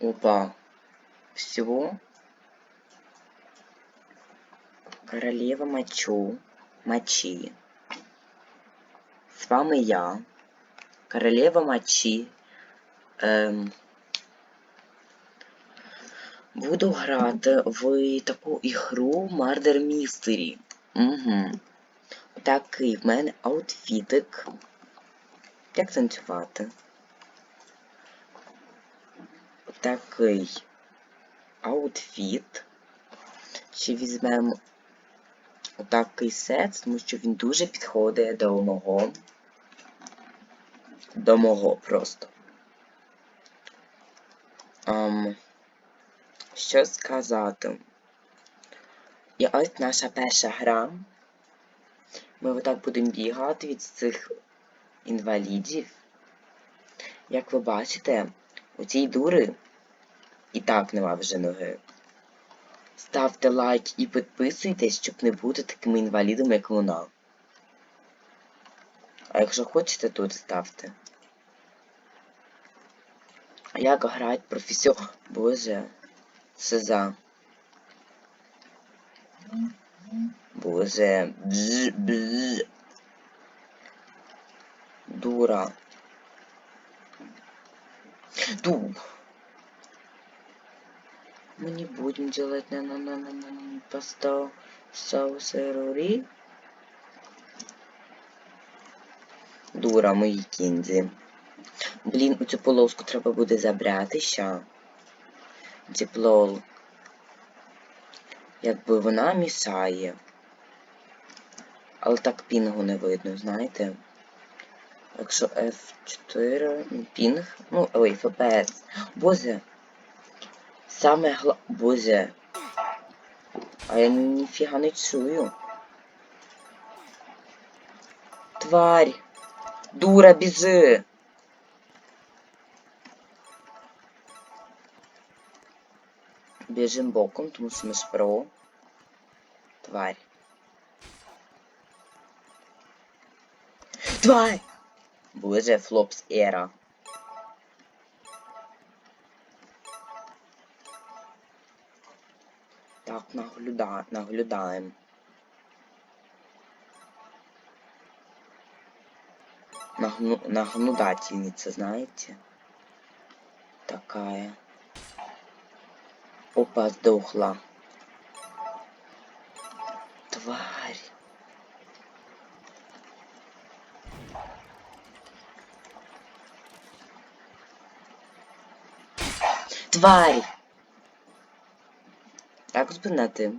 Опа. Все. Королева мочу. Мочи. З вами я. Королева мочи. Ем, буду грати в таку ігру Murder Mystery. Угу. Такий в мене аутфітик. Як танцювати? Такий аутфіт. Чи візьмемо отакий сет, тому що він дуже підходить до мого. До мого просто. Ам, що сказати? І ось наша перша гра. Ми отак будемо бігати від цих інвалідів. Як ви бачите, у цій дури і так нема вже ноги. Ставте лайк і підписуйтесь, щоб не бути такими інвалідами, як вона. А якщо хочете, тут ставте. А як грати професіо... Боже, це за... Боже, бз, бз. Дура. Ду. Мы не будем делать на на на на на на пасто соусерури. Дура, мої кінзі. Блін, у цю полоску треба буде забрати ща. Діплол. Якби вона мішає. Але так пінгу не видно, знаєте? Якщо F4, ну, пінг, ну, ой, FPS. Боже. Саме гла... Боже. А я ніфіга не чую. Тварь. Дура, біжи. Біжим боком, тому що ми ж. Тварь. Тварь! Боже, флопс ера. Так, нагляда... наглядаем. Нагну... Нагнудательница, знаете? Такая. Опа, сдохла. Тварь. Тварь! Так спинати.